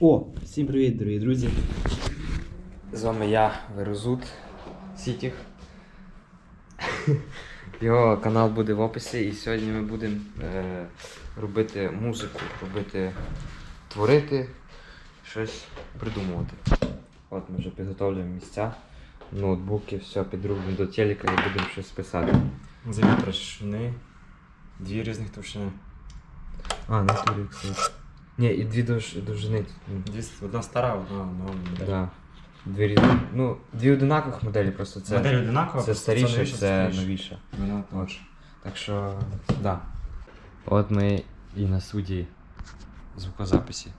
О, всім привіт, дорогі друзі. З вами я, Верозут Сітіх. Його канал буде в описі, і сьогодні ми будемо е, робити музику, робити, творити, щось придумувати. От ми вже підготовлюємо місця, ноутбуки, все підробимо до телека і будемо щось писати. Завітра шини. Дві різних товщини. А, на турі, кстати. Ні, і дві довж- довжини. Ну, Дві, одна стара, одна нова модель. Да. Дві різні. Ну, дві одинакових моделі, просто це. Модель одинакова, Це просто старіше, новіша, це старіша. новіше. Вона От. точно. Так що, да. От ми і на студії звукозаписі.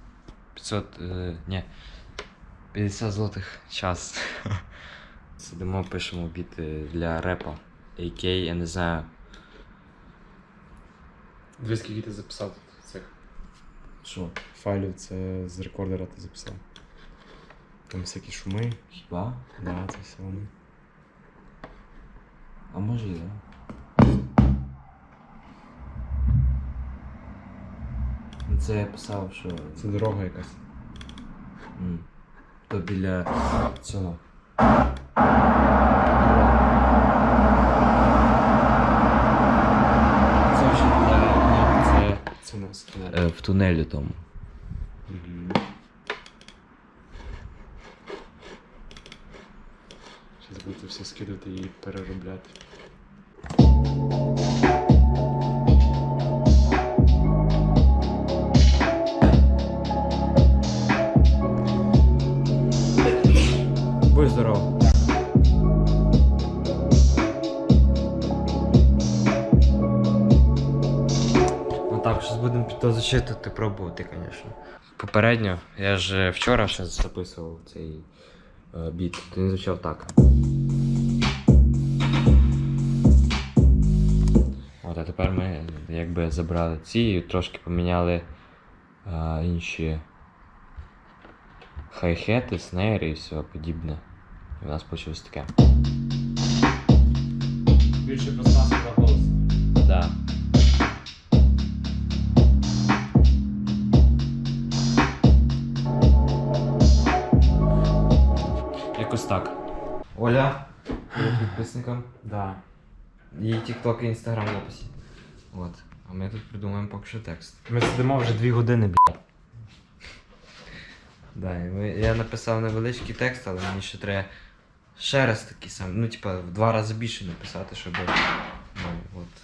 500, е, ні, 50 злотих час. Сидимо, пишемо біти для репа. AK, я не знаю. Дві скільки ти записав Що? файлів, це з рекордера ти записав. Там всякі шуми. Хіба? Да, це все вони. А може і да. Це я писав, що. Це дорога якась. М. То біля цього. Це вже для. Ні, це Це у нас. Тунелі тому. Зараз будете все скидати і переробляти. Будемо то зачитувати, пробувати, звісно. Попередньо, я ж вчора ще записував цей е, біт. Ти не звучав так. От, а тепер ми якби забрали ці і трошки поміняли е, інші хай-хети, снейри і все подібне. І у нас вийшло таке. Більше пространства для голосу. Да. Якось так. Оля, привіт підписникам. Да. Її TikTok і Instagram в описі. От. А ми тут придумаємо поки що текст. Ми сидимо вже дві години, блядь. Да, і ми, я написав невеличкий текст, але мені ще треба ще раз такий сам. Ну, типа, в два рази більше написати, щоб. Ну, от.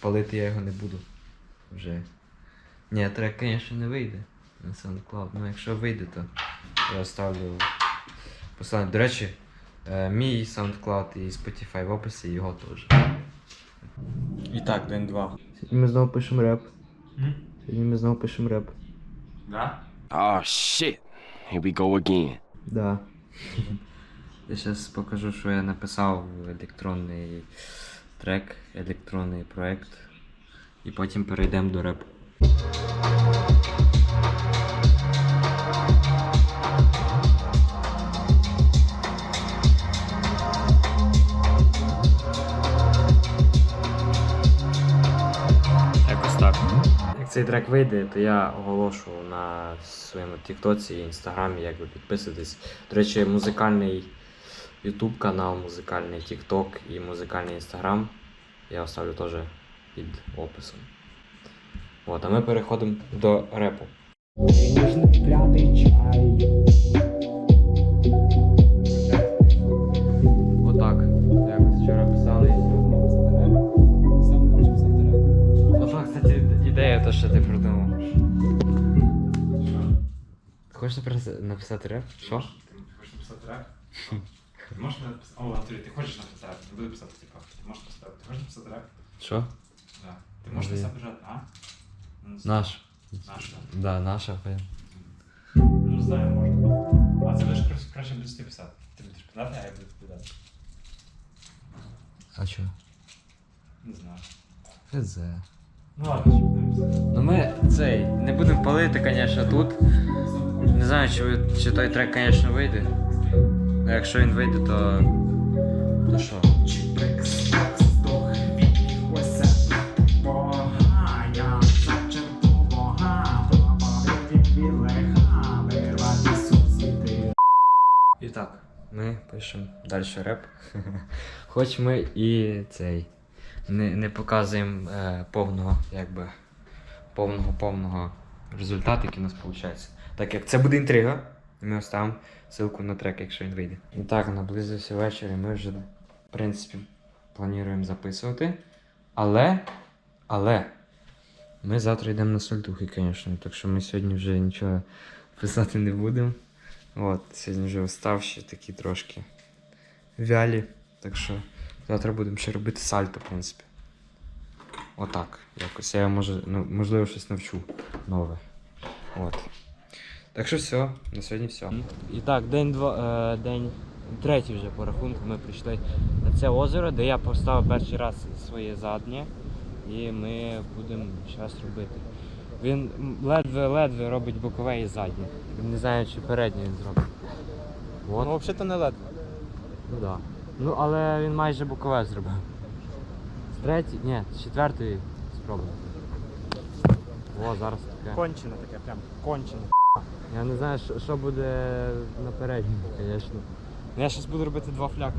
Палити я його не буду. Вже. Ні, трек, звісно, не вийде на SoundCloud. Ну, якщо вийде, то я оставлю посилання. До речі, е, мій SoundCloud і Spotify в описі, його теж. І так, день два. Сьогодні ми знову пишемо реп. Сьогодні ми знову пишемо реп. Да? Oh shit. Here we go again. Да. Я зараз покажу, що я написав електронний трек, електронний проект. І потім перейдемо до репу. Трек вийде, то я оголошу на своєму Тіктоці і інстаграмі, як ви підписуєтесь. До речі, музикальний YouTube канал, музикальний Тікток і музикальний інстаграм. Я оставлю теж під описом. От, а ми переходимо до репу. Отак. Хочеш напис- написати реп? Що? Ти хочеш написати реп? Ти можеш написати. О, Анатолій, ти хочеш написати реп? Не буду писати, типа. Ти можеш написати. Ти хочеш написати реп? Що? Да. Ти можеш Може, написати реп, а? Ну. Наш. Наш. Да, наша хуя. Ну, знаю, можна. А це лише краще, краще будеш ти писати. Ти будеш питати, а я буду відповідати. А чо? Не знаю. Хз. Ну ладно, що будемо писати. Ну ми цей, не будемо палити, звісно, тут. Не знаю, чи чи той трек, звісно, вийде. Ну якщо він вийде, то... то що? І так, ми пишемо далі реп. Хоч ми і цей не не показуємо е, повного, якби повного повного результату, який у нас виходить. Так як це буде інтрига, ми оставимо ссылку на трек, якщо він вийде. І так, наблизився вечір, і ми вже, в принципі, плануємо записувати. Але, але, ми завтра йдемо на сольтухи, звісно. Так що ми сьогодні вже нічого писати не будемо. От, сьогодні вже уставші такі трошки вялі. Так що завтра будемо ще робити сальто, в принципі. Отак. Якось. Я може, ну, можливо щось навчу нове. От. Так що все, на сьогодні все. І так, день два, е, день третій вже по рахунку ми прийшли на це озеро, де я поставив перший раз своє заднє. І ми будемо зараз робити. Він ледве-ледве робить бокове і заднє. Не знаю, чи переднє він зробить. От. Ну, взагалі-то не ледве. Ну да. Ну, але він майже бокове зробив. З третій, ні, з четвертої спробуємо. О, зараз таке. Кончено таке, прям кончено. Я не знаю, що, буде на передньому, звісно. Я зараз буду робити два фляки.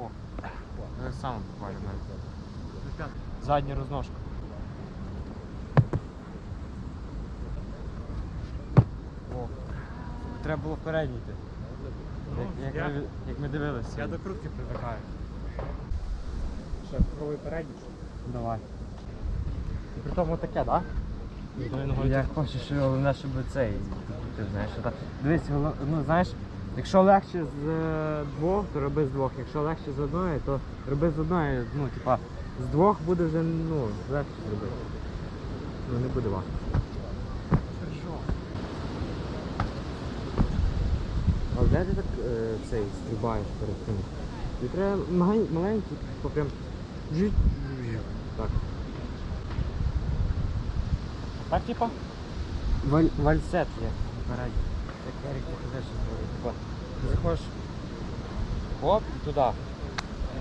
О, так буквально. Задня розножка. Треба було передній йти. Як, як, я- ми, як ми дивилися. Я до крутки привикаю. Що, пробуй передній? Давай. І при тому таке, так? Я хочу, щоб головне, щоб цей. Ти знаєш, що так. Дивись, голо- ну знаєш, якщо легше з е, двох, то роби з двох. Якщо легше з одної, то роби з одної. Ну, типа, з двох буде вже ну, легше зробити. Ну не буде важко. А де ти так е, цей стрибаєш перед тим? Тобі треба маленький, типу прям. жуть, жуть. Так. Так, типа? Валь, вальсет є передній. Як Ерік що зробить. Типа, ти заходиш хоп, і туди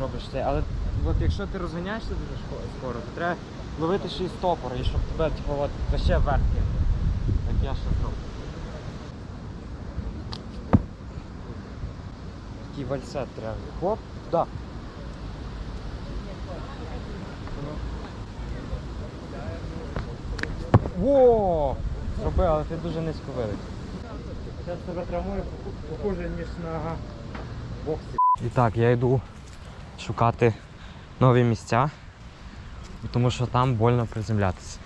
робиш це. Але от якщо ти розганяєшся дуже скоро, то треба ловити ще й стопор, і щоб тебе типу, от, ще вверх. Як я ще Такий вальсет треба. Хоп, туди. Во! Зроби, але ти дуже низько вилетів. Зараз тебе травмує похоже, ніж на боксі. І так, я йду шукати нові місця, тому що там больно приземлятися.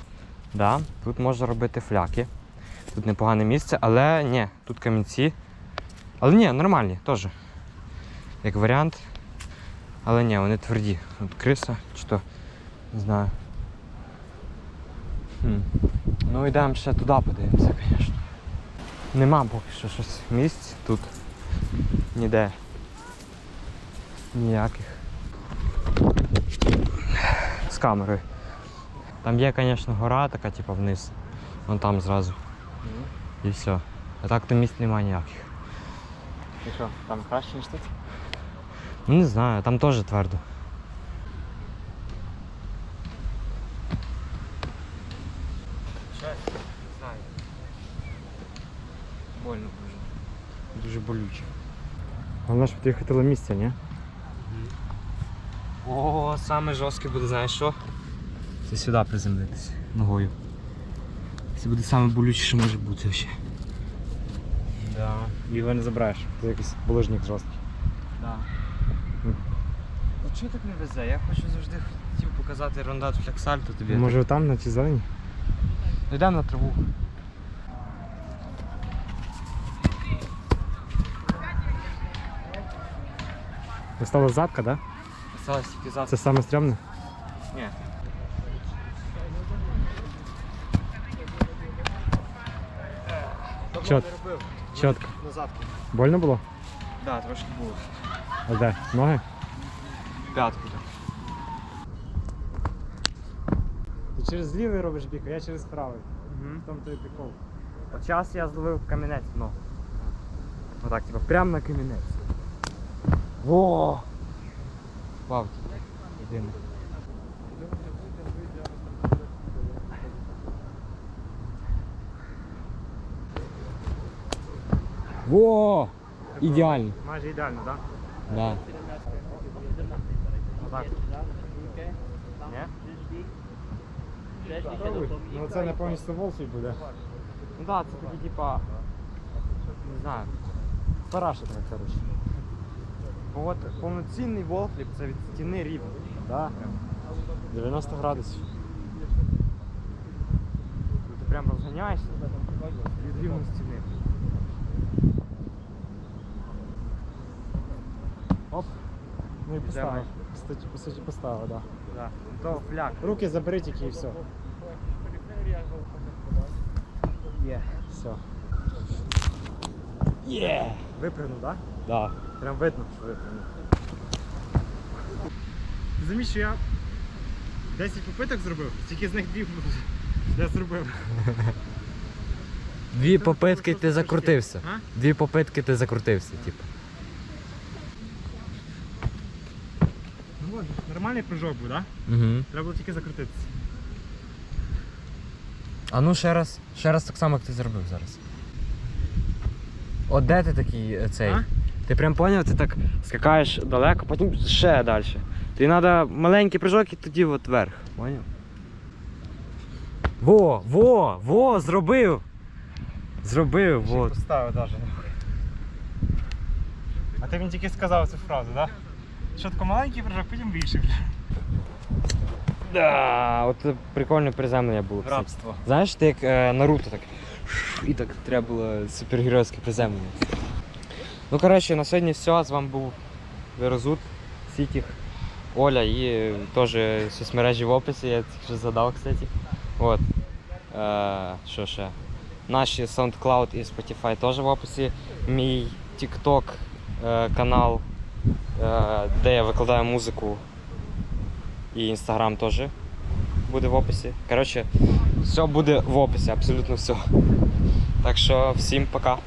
Да, тут можна робити фляки. Тут непогане місце, але ні, тут камінці. Але ні, нормальні теж. Як варіант. Але ні, вони тверді. Тут криса чи то не знаю. Хм. Ну йдемо ще туди подивимося, звісно. Нема поки що щось місць тут ніде ніяких. З камерою. Там є, звісно, гора така, типу, вниз. Вон там зразу. І все. А так то місць немає ніяких. І що, там краще, ніж тут? Ну не знаю, там теж твердо. Не знаю. Больно дуже. Дуже болюче. Головне, щоб ти хватило місця, ні? О, саме жорстке буде, знаєш що? Це сюди приземлитися ногою. Це буде саме болюче, що може бути ще. Да. Його не забираєш. Це якийсь булыжник жорсткий. Да. Чого так не везе? Я хочу завжди хотів показати рондат як сальто тобі. Може там, на цій зелені? Ну, йдемо на траву. Осталась задка, да? Осталось тільки завтра. Це саме стрьомне? Ні. Чот. Чітко. Назад. Больно було? Да, трошки було. А де? Ноги? П'ятку так. Ти через лівий робиш бік, а я через правий. Угу. Там той прикол. От зараз я зловив камінець в ногу. Отак, типу, прямо на камінець. Во! Вау, єдине. Во! Ідеально. Майже ідеально, так? Да. Отак. Ну це не повністю волфі буде. Ну да, це такі типа. Не знаю. Парашут, коротше. Бо от повноцінний волфліп це від стіни рівно. Да. 90 градусів. Ти прям розганяєшся від рівної стіни. Оп. Ну і Йдемо. По суті- По поставив, так. Да. То фляг. Руки забери тільки і все. Є. Все. Є! Випрыгнув, так? Да. Прям видно, що випрыгнув. Ти що я 10 попиток зробив, тільки з них дві я зробив. Дві попитки ти закрутився. А? Дві попитки ти закрутився, типу. Ну от, нормальний прыжок був, так? Угу. Треба було тільки закрутитися. А ну ще раз, ще раз так само, як ти зробив зараз. От де ти такий е, цей? А? Ти прям поняв, ти так скакаєш далеко, потім ще далі. Тобі треба маленький прыжок і тоді от вверх. Поняв? Во, во, во, зробив! Зробив, Ще вот. поставив навіть. А ти мені тільки сказав цю фразу, так? Що тако маленький прыжок, потім більший. Да, от прикольне приземлення було. кстати. Рабство. Знаєш, ти як е, Наруто так. І так треба було супергеройське приземлення. Ну, коротше, на сьогодні все. З вами був Верозут, Сітіх, Оля і теж соцмережі в описі, я це вже згадав, кстати. От. Е, що ще? Наші SoundCloud і Spotify теж в описі. Мій TikTok е, канал, де я викладаю музику. І інстаграм теж буде в описі. Коротше, все буде в описі, абсолютно все. Так що всім пока.